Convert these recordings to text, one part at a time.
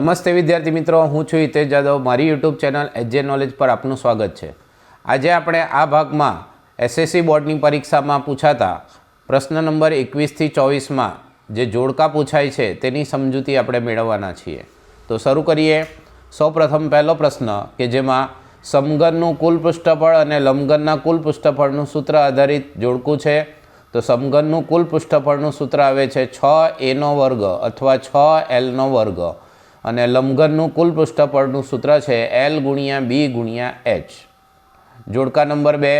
નમસ્તે વિદ્યાર્થી મિત્રો, હું છું હિતેશ જાદવ. મારી યુટ્યુબ ચેનલ એજે નોલેજ પર આપનું સ્વાગત છે. આજે આપણે આ ભાગમાં એસએસસી બોર્ડની પરીક્ષામાં પૂછાતા પ્રશ્ન નંબર એકવીસથી ચોવીસમાં જે જોડકા પૂછાય છે તેની સમજૂતી આપણે મેળવવાના છીએ. તો શરૂ કરીએ. સૌપ્રથમ પહેલો પ્રશ્ન કે જેમાં સમગનનું કુલ પૃષ્ઠફળ અને લંબગનના કુલ પૃષ્ઠફળનું સૂત્ર આધારિત જોડકું છે. તો સમગનનું કુલ પૃષ્ઠફળનું સૂત્ર આવે છે છ એનો વર્ગ અથવા છ એલનો વર્ગ. અને લંબઘનનું કુલ પૃષ્ઠફળનું સૂત્ર છે એલ ગુણ્યા બી ગુણ્યા એચ. જોડકા નંબર બે.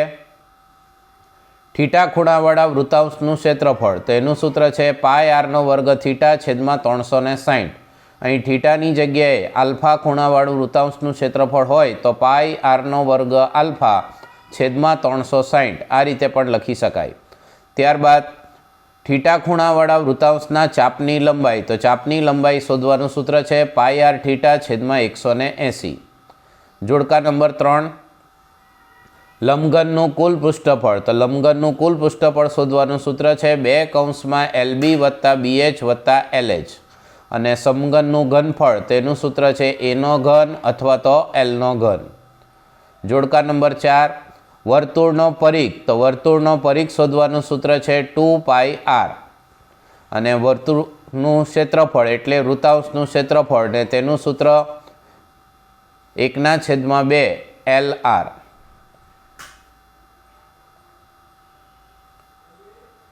થીટા ખૂણાવાળા વૃતાંશનું ક્ષેત્રફળ. તો એનું સૂત્ર છે પાય આરનો વર્ગ થીટા છેદમાં ત્રણસો ને સાહીઠ અહીં થીટાની જગ્યાએ આલ્ફા ખૂણાવાળું વૃતાંશનું ક્ષેત્રફળ હોય તો પાય આરનો વર્ગ આલ્ફા છેદમાં ત્રણસો સાઠ આ રીતે પણ લખી શકાય. ત્યારબાદ થીટા ખૂણાવાળા વૃતાંશના ચાપની લંબાઈ. તો ચાપની લંબાઈ શોધવાનું સૂત્ર છે પાય આર થીટા છેદમાં એકસો ને એંસી. જોડકા નંબર ત્રણ. લંબઘનનું કુલ પૃષ્ઠફળ. તો લંબઘનનું કુલ પૃષ્ઠફળ શોધવાનું સૂત્ર છે બે કૌંસમાં એલબી વત્તા બીએચ વત્તા એલએચ અને સમઘનનું ઘનફળ, તેનું સૂત્ર છે એનો ઘન અથવા તો એલનો ઘન. જોડકા નંબર ચાર. વર્તુળનો પરિઘ. તો વર્તુળનો પરીખ શોધવાનું સૂત્ર છે ટુ પાઈ આર. અને વર્તુળનું ક્ષેત્રફળ એટલે વૃતાંશનું ક્ષેત્રફળ ને તેનું સૂત્ર એકના છેદમાં બે એલ આર.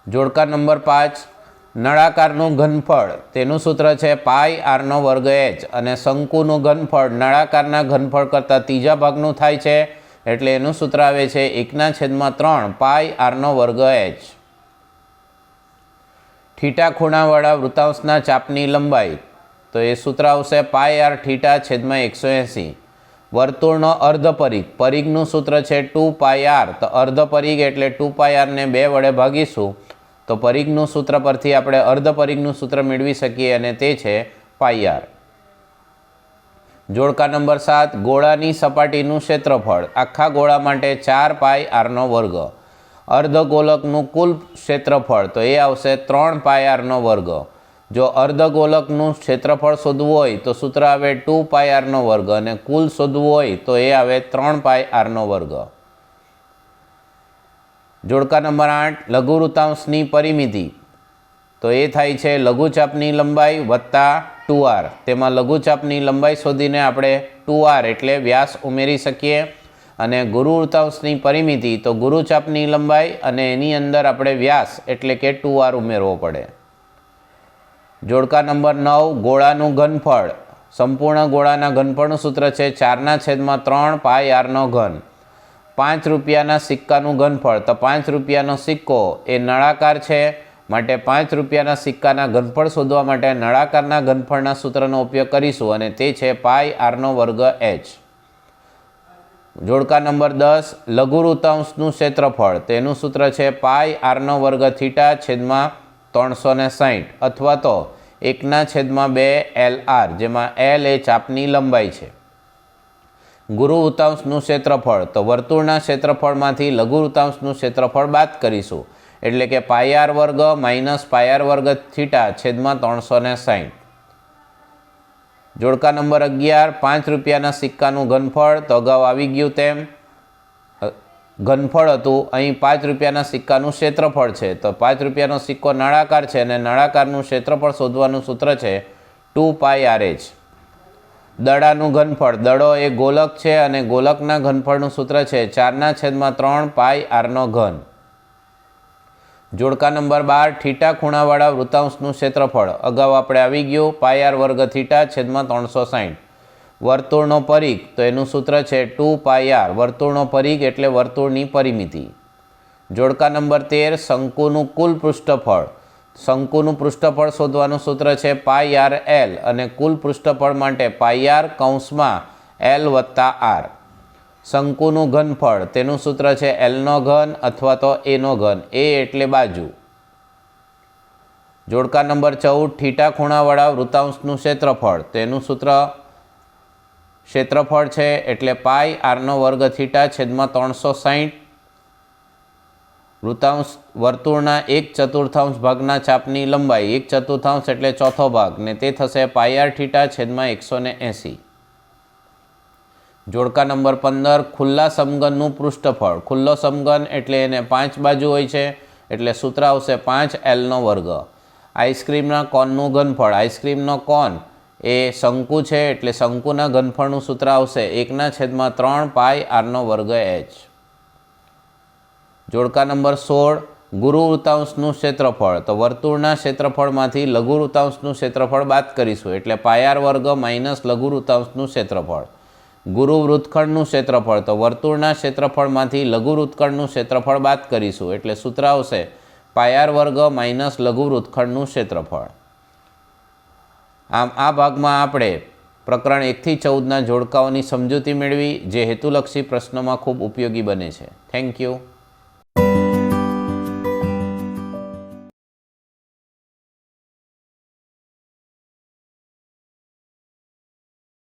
જોડકા નંબર પાંચ, નળાકારનું ઘનફળ. તેનું સૂત્ર છે પાઈ આરનો વર્ગ એચ. અને શંકુનું ઘનફળ નળાકારના ઘનફળ કરતાં ત્રીજા ભાગનું થાય છે એટલે એનું સૂત્ર આવે છે એકના છેદમાં ત્રણ પાય આરનો વર્ગ એચ. ઠીટા ખૂણાવાળા વૃતાંશના ચાપની લંબાઈ. તો એ સૂત્ર આવશે પાય આર ઠીટા છેદમાં એકસો એંસી. વર્તુળનો અર્ધ પરિઘ. પરિઘનું સૂત્ર છે ટુ પાય આર. તો અર્ધ પરિઘ એટલે ટુ પાય આરને બે વડે ભાગીશું. તો પરિઘનું સૂત્ર પરથી આપણે અર્ધ પરિઘનું સૂત્ર મેળવી શકીએ અને તે છે પાય આર. જોડકા નંબર સાત, ગોળાની સપાટીનું ક્ષેત્રફળ. આખા ગોળા માટે ચાર પાય આરનો વર્ગ. અર્ધગોલકનું કુલ ક્ષેત્રફળ, તો એ આવશે ત્રણ પાય આરનો વર્ગ. જો અર્ધગોલકનું ક્ષેત્રફળ શોધવું હોય, તો સૂત્ર આવે ટુ પાય આરનો વર્ગ અને કુલ શોધવું હોય, તો એ આવે ત્રણ પાય આરનો વર્ગ. જોડકા નંબર આઠ લઘુવૃતાંશની પરિમિતિ. તો એ થાય છે લઘુચાપની લંબાઈ વત્તા ટુ આર તેમાં લઘુચાપની લંબાઈ શોધીને આપણે ટુ આર એટલે વ્યાસ ઉમેરી શકીએ અને ગુરુ વૃતાંશની પરિમિતિ તો ગુરુચાપની લંબાઈ અને એની અંદર આપણે વ્યાસ એટલે કે ટુ આર ઉમેરવો પડે. જોડકા નંબર નવ, ગોળાનું ઘનફળ. સંપૂર્ણ ગોળાના ઘનફળનું સૂત્ર છે ચારના છેદમાં ત્રણ પાય આરનો ઘન. પાંચ રૂપિયાના સિક્કાનું ઘનફળ. તો પાંચ રૂપિયાનો સિક્કો એ નળાકાર છે. માટે પાંચ રૂપિયાના સિક્કાના ઘનફળ શોધવા માટે નળાકારના ઘનફળના સૂત્રનો ઉપયોગ કરીશું અને તે છે પાય આરનો વર્ગ એચ. જોડકા નંબર દસ લઘુરૂતાંશનું ક્ષેત્રફળ. તેનું સૂત્ર છે પાય આરનો વર્ગ થીટા છેદમાં ત્રણસો ને સાહીઠ અથવા તો એકના છેદમાં બે એલ આર, જેમાં એલ એ ચાપની લંબાઈ છે. ગુરુ વૃતાંશનું ક્ષેત્રફળ. તો વર્તુળના ક્ષેત્રફળમાંથી લઘુ વૃતાંશનું ક્ષેત્રફળ બાદ કરીશું. એટલે કે પાયાર વર્ગ માઇનસ પાયાર વર્ગ થીટા છેદમાં ત્રણસો ને સાહીઠ જોડકા નંબર અગિયાર, પાંચ રૂપિયાના સિક્કાનું ઘનફળ, તો અગાઉ આવી ગયું તેમ ઘનફળ હતું, અહીં પાંચ રૂપિયાના સિક્કાનું ક્ષેત્રફળ છે, તો પાંચ રૂપિયાનો સિક્કો નળાકાર છે અને નળાકારનું ક્ષેત્રફળ શોધવાનું સૂત્ર છે ટુ પાય આર એચ. દડાનું ઘનફળ, દડો એ ગોલક છે અને ગોલકના ઘનફળનું સૂત્ર છે ચારના છેદમાં ત્રણ પાય આરનો ઘન. જોડકા નંબર બાર થીટા ખૂણાવાળા વૃતાંશનું ક્ષેત્રફળ. અગાઉ આપણે આવી ગયું, પાય આર વર્ગ થીટા છેદમાં ત્રણસો સાઠ વર્તુળનો પરિઘ, તો એનું સૂત્ર છે ટુ પાય આર. વર્તુળનો પરિઘ એટલે વર્તુળની પરિમિતિ. જોડકા નંબર તેર, શંકુનું કુલ પૃષ્ઠફળ. શંકુનું પૃષ્ઠફળ શોધવાનું સૂત્ર છે પાય આર એલ. અને કુલ પૃષ્ઠફળ માટે પાયાર કૌંસમાં એલ વત્તા આર. શંકુનું ઘનફળ. તેનું સૂત્ર છે એલનો ઘન અથવા તો એનો ઘન. એ એટલે બાજુ. જોડકા નંબર ચૌદ ઠીટા ખૂણાવાળા વૃતાંશનું ક્ષેત્રફળ. તેનું સૂત્ર ક્ષેત્રફળ છે એટલે પાય આરનો વર્ગ થીટા છેદમાં ત્રણસો સાહીઠ વૃતાંશ વર્તુળના એક ચતુર્થાંશ ભાગના ચાપની લંબાઈ. એક ચતુર્થાંશ એટલે ચોથો ભાગ. ને તે થશે પાયાર થીટા છેદમાં એકસો ને એંસી. જોડકા નંબર પંદર, ખુલ્લા સમગનનું પૃષ્ઠફળ. ખુલ્લો સમગન એટલે એને પાંચ બાજુ હોય છે, એટલે સૂત્ર આવશે પાંચ એલનો વર્ગ. આઈસ્ક્રીમના કોનનું ઘનફળ. આઈસ્ક્રીમનો કોન એ શંકુ છે, એટલે શંકુના ઘનફળનું સૂત્ર આવશે એકના છેદમાં ત્રણ પાય આરનો વર્ગ એચ જોડકા નંબર સોળ, ગુરુ વૃતાંશનું ક્ષેત્રફળ. તો વર્તુળના ક્ષેત્રફળમાંથી લઘુ વૃતાંશનું ક્ષેત્રફળ બાદ કરીશું, એટલે પાયાર વર્ગ માઇનસ લઘુ વૃતાંશનું ક્ષેત્રફળ. ગુરુ વૃત્તખંડનું ક્ષેત્રફળ. તો વર્તુળના ક્ષેત્રફળમાંથી લઘુ વૃત્તખંડનું ક્ષેત્રફળ બાદ કરીશું. એટલે સૂત્ર આવશે પાયાર વર્ગ માઇનસ લઘુ વૃત્તખંડનું ક્ષેત્રફળ. આમ આ ભાગમાં આપણે પ્રકરણ એકથી ચૌદના જોડકાઓની સમજૂતી મેળવી, જે હેતુલક્ષી પ્રશ્નોમાં ખૂબ ઉપયોગી બને છે. Thank you